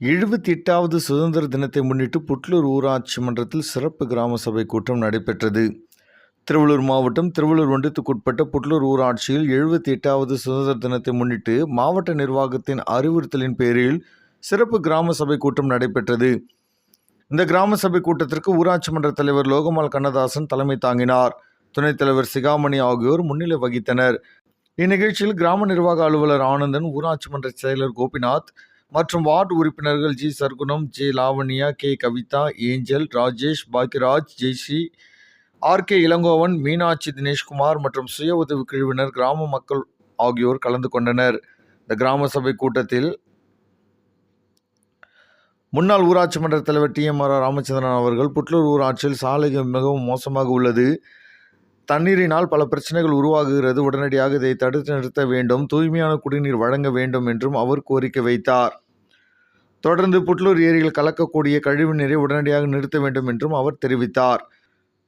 எழுபத்தி எட்டாவது சுதந்திர தினத்தை முன்னிட்டு புட்லூர் ஊராட்சி மன்றத்தில் சிறப்பு கிராம சபை கூட்டம் நடைபெற்றது. திருவள்ளூர் மாவட்டம் திருவள்ளூர் ஒன்றியத்துக்குட்பட்ட புட்லூர் ஊராட்சியில் எழுபத்தி எட்டாவது சுதந்திர தினத்தை முன்னிட்டு மாவட்ட நிர்வாகத்தின் அறிவுறுத்தலின் பேரில் சிறப்பு கிராம சபை கூட்டம் நடைபெற்றது. இந்த கிராம சபை கூட்டத்திற்கு ஊராட்சி மன்ற தலைவர் லோகமால் கண்ணதாசன் தலைமை தாங்கினார். துணைத் தலைவர் சிகாமணி ஆகியோர் முன்னிலை வகித்தனர். இந்நிகழ்ச்சியில் கிராம நிர்வாக அலுவலர் ஆனந்தன் ஊராட்சி மன்ற செயலர் கோபிநாத் மற்றும் வார்டு உறுப்பினர்கள் G. Sarkunam J. Lavanya K. Kavitha Angel Rajesh Bhagyaraj Jayashree R. K. Ilangovan Meenakshi Dineshkumar மற்றும் சுய உதவி குழுவினர் கிராம மக்கள் ஆகியோர் கலந்து கொண்டனர். இந்த கிராம சபை கூட்டத்தில் முன்னாள் ஊராட்சி மன்ற தலைவர் டி. எம். ஆர். ராமச்சந்திரன் அவர்கள் புட்லூர் ஊராட்சியில் சாலைகள் மிகவும் மோசமாக உள்ளது. தண்ணீரினால் பல பிரச்சனைகள் உருவாகுகிறது. உடனடியாக இதை தடுத்து நிறுத்த வேண்டும். தூய்மையான குடிநீர் வழங்க வேண்டும் என்றும் அவர் கோரிக்கை வைத்தார். தொடர்ந்து புட்லூர் ஏரியில் கலக்கக்கூடிய கழிவு நீரை உடனடியாக நிறுத்த வேண்டும் என்றும் அவர் தெரிவித்தார்.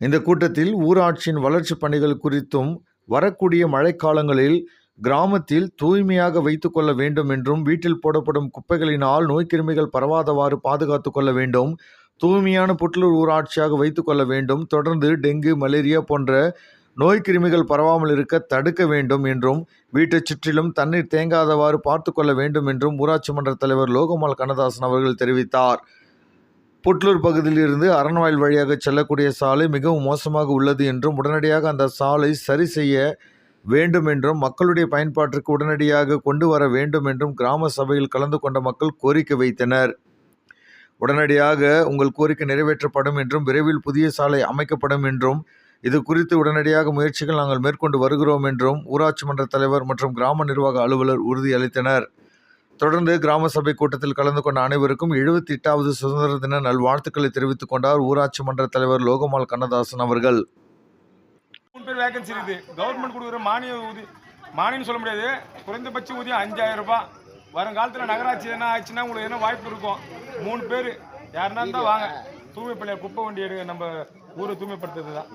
இந்த கூட்டத்தில் ஊராட்சியின் வளர்ச்சிப் பணிகள் குறித்தும் வரக்கூடிய மழைக்காலங்களில் கிராமத்தில் தூய்மையாக வைத்துக்கொள்ள வேண்டும் என்றும் வீட்டில் போடப்படும் குப்பைகளினால் நோய்க்கிருமிகள் பரவாதவாறு பாதுகாத்து கொள்ள வேண்டும் தூய்மையான புட்லூர் ஊராட்சியாக வைத்துக்கொள்ள வேண்டும் தொடர்ந்து டெங்கு மலேரியா போன்ற நோய் கிருமிகள் பரவாமல் இருக்க தடுக்க வேண்டும் என்றும் வீட்டைச் சுற்றிலும் தண்ணீர் தேங்காதவாறு பார்த்து கொள்ள வேண்டும் என்றும் ஊராட்சி மன்ற தலைவர் லோகமால் கண்ணதாசன் அவர்கள் தெரிவித்தார். புட்லூர் பகுதியில் இருந்து வழியாக செல்லக்கூடிய சாலை மிகவும் மோசமாக உள்ளது என்றும் உடனடியாக அந்த சாலை சரி செய்ய வேண்டும் என்றும் மக்களுடைய பயன்பாட்டிற்கு உடனடியாக கொண்டு வர வேண்டும் என்றும் கிராம சபையில் கலந்து கொண்ட மக்கள் கோரிக்கை வைத்தனர். உடனடியாக உங்கள் கோரிக்கை நிறைவேற்றப்படும் என்றும் விரைவில் புதிய சாலை அமைக்கப்படும் என்றும் இது குறித்து உடனடியாக முயற்சிகள் நாங்கள் மேற்கொண்டு வருகிறோம் என்றும் ஊராட்சி மன்ற தலைவர் மற்றும் கிராம நிர்வாக அலுவலர் உறுதியளித்தனர் தொடர்ந்து கிராம சபை கூட்டத்தில் கலந்து கொண்ட அனைவருக்கும் எழுபத்தி எட்டாவது சுதந்திர தின நல்வாழ்த்துக்களை தெரிவித்துக் கொண்டார் ஊராட்சி மன்ற தலைவர் லோகமால் கண்ணதாசன் அவர்கள். மூணு பேர் வேகன்சி இருக்குது. கவர்மெண்ட் கொடுக்குற மானிய ஊதி மானியம் சொல்ல முடியாது. குறைந்தபட்ச ஊதியம் அஞ்சாயிரம் ரூபாய். வருங்காலத்தில் நகராட்சி எதனா ஆச்சுன்னா உங்களுக்கு என்ன வாய்ப்பு இருக்கும்? மூணு பேர். யாருன்னா இருந்தால் வாங்க. தூய்மைப்பள்ளியார் குப்பை வண்டி எடுக்க நம்ம ஊரை தூய்மைப்படுத்துறது தான்